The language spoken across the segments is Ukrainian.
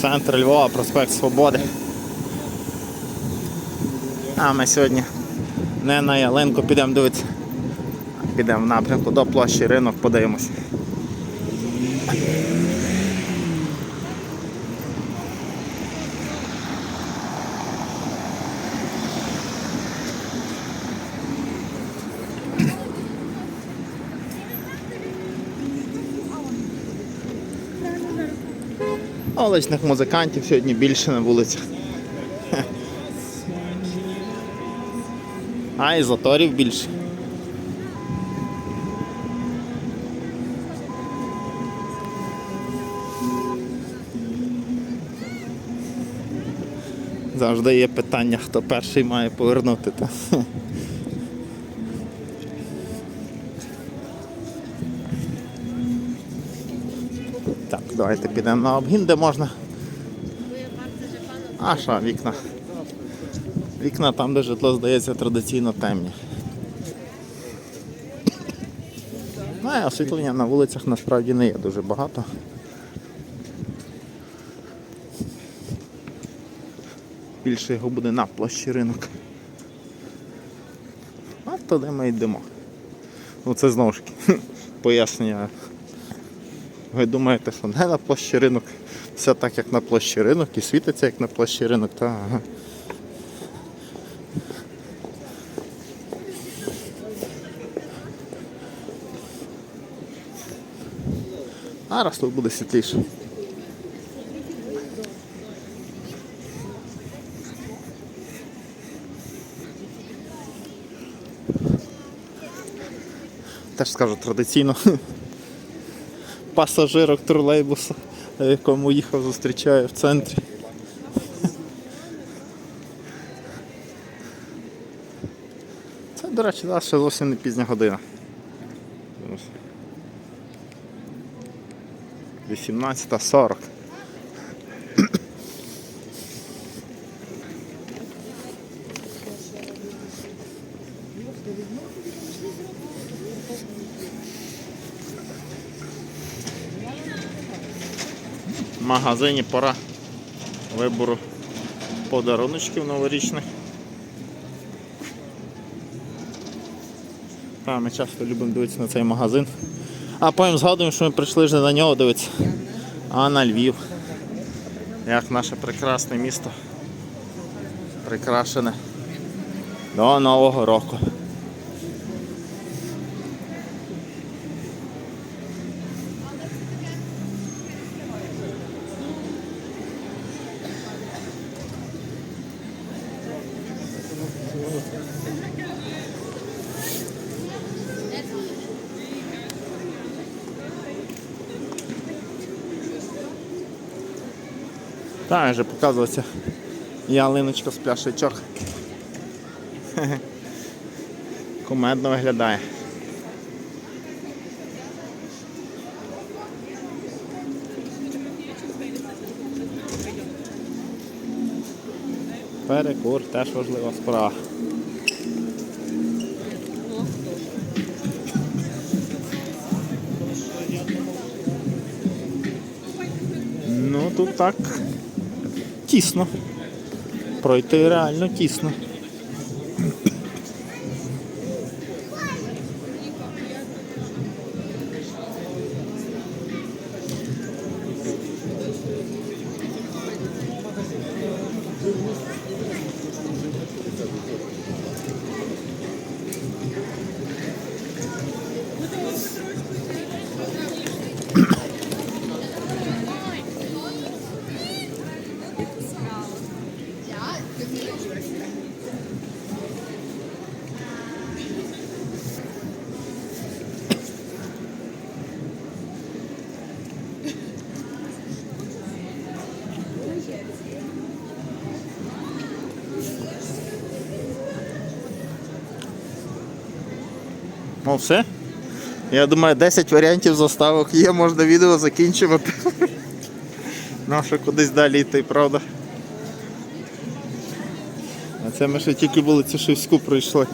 Центр Львова, проспект Свободи. А ми сьогодні не на ялинку підемо дивитися. Підемо в напрямку до площі ринок, подивимось. Олечних музикантів сьогодні більше на вулицях. А і заторів більше. Завжди є питання, хто перший має повернути. Так, давайте підемо на обгін, де можна. А що, вікна? Вікна там, де житло здається традиційно темні. Ну, і освітлення на вулицях насправді не є дуже багато. Більше його буде на площі ринок. А туди ми йдемо. Ну це знову ж таки пояснення. Ви думаєте, що не на площі ринок, все так, як на площі ринок, і світиться як на площі ринок, та ага. Зараз тут буде світліше. Теж скажу традиційно пасажирок тролейбуса, якому їхав, зустрічаю в центрі. Це, до речі, зараз ще зовсім не пізня година. Зараз. 18.40. магазині пора вибору подаруночків новорічних. Та, ми часто любимо дивитися на цей магазин. А потім згадуємо, що ми прийшли не на нього дивитися, а на Львів. Як наше прекрасне місто прикрашене до Нового року. Так, вже показувався ялиночка з пляшечок. Кумедно виглядає. Перекур теж важлива справа. Ну тут так тісно. Пройти реально тісно. Ну все. Я думаю, 10 варіантів заставок є, можна відео закінчувати. Що кудись далі йти, правда? А це ми ще тільки вулицю Шевську пройшли.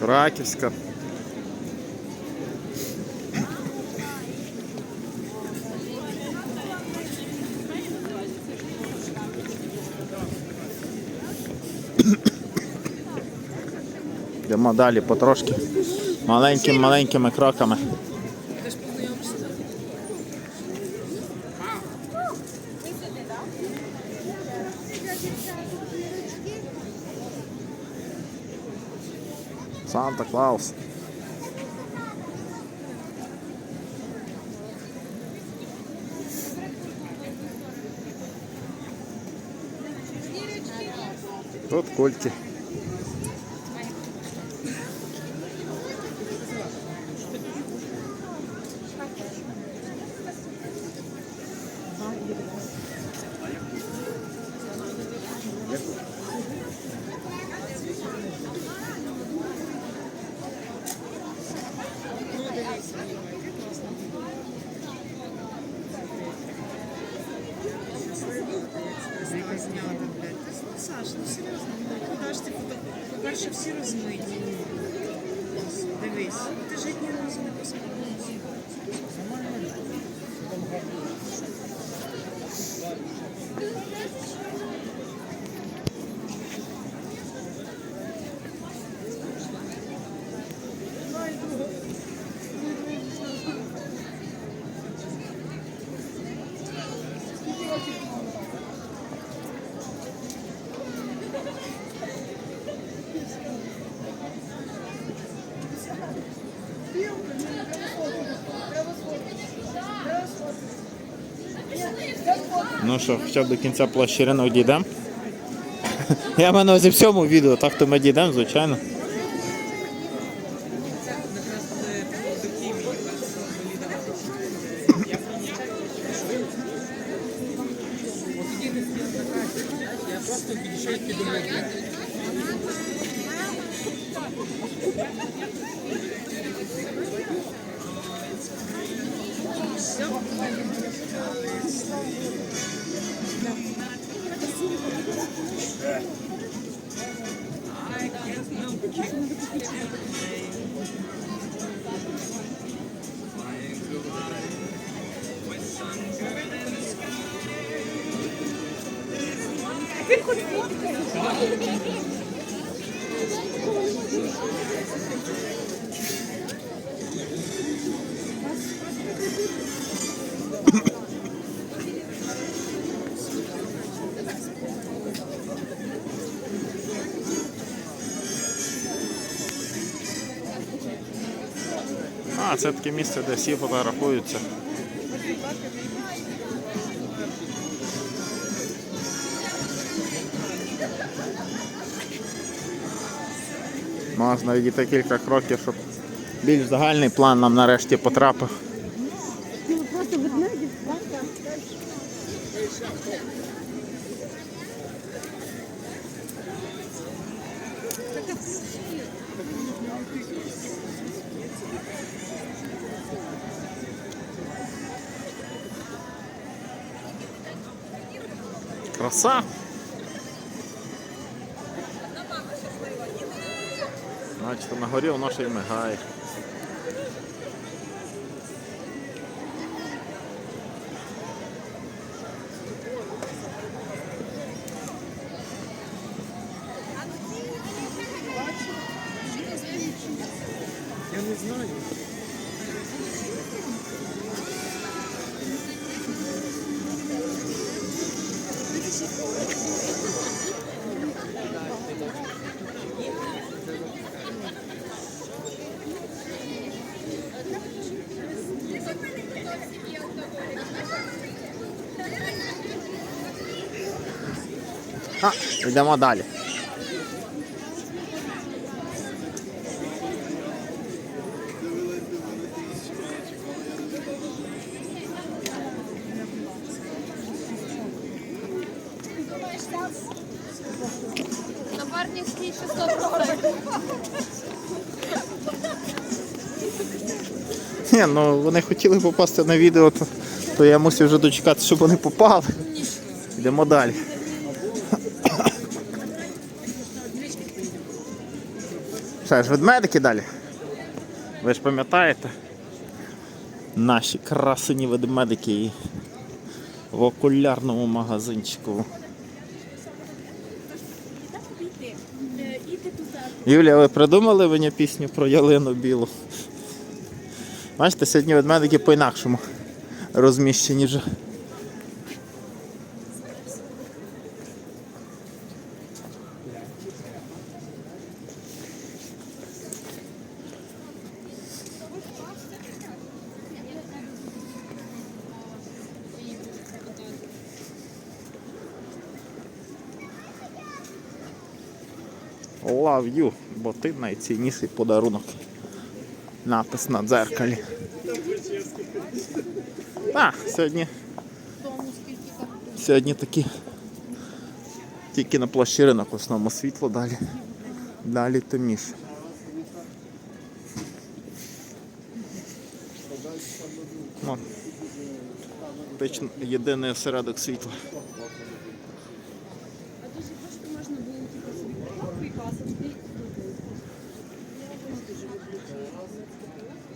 Краківська. Йдемо далі потрошки. Маленькими-маленькими кроками. Санта Клаус. Тут кульки. Саш, ну серйозно, ну куди ж ти фото? По-перше, всі розмиті. Дивись, ти ж ні Ну що, хоча б до кінця площі дійдем. Я увазі в цьому відео, так то ми дійдемо, звичайно. Він хоч фоткає. Це таке місце, де всі фотографуються. Можна відійти кілька кроків, щоб більш загальний план нам нарешті потрапив. Ведмедів, правда? Краса! Значить, на горі воно ще й мигає. Йдемо далі. Напарницький 600 доларів. Ні, ну вони хотіли попасти на відео, то, то я мусив вже дочекати, щоб вони попали. Йдемо далі. Що ж, ведмедики далі? Ви ж пам'ятаєте? Наші красені ведмедики в окулярному магазинчику. Юлія, ви придумали мені пісню про ялину білу? Бачите, сьогодні ведмедики по-інакшому розміщені вже. Love you, бо ти найцінніший подарунок. Напис на дзеркалі. А, сьогодні. Сьогодні такі. Тільки на площі ринок основному світло далі. Далі темніше. Єдиний осередок світла.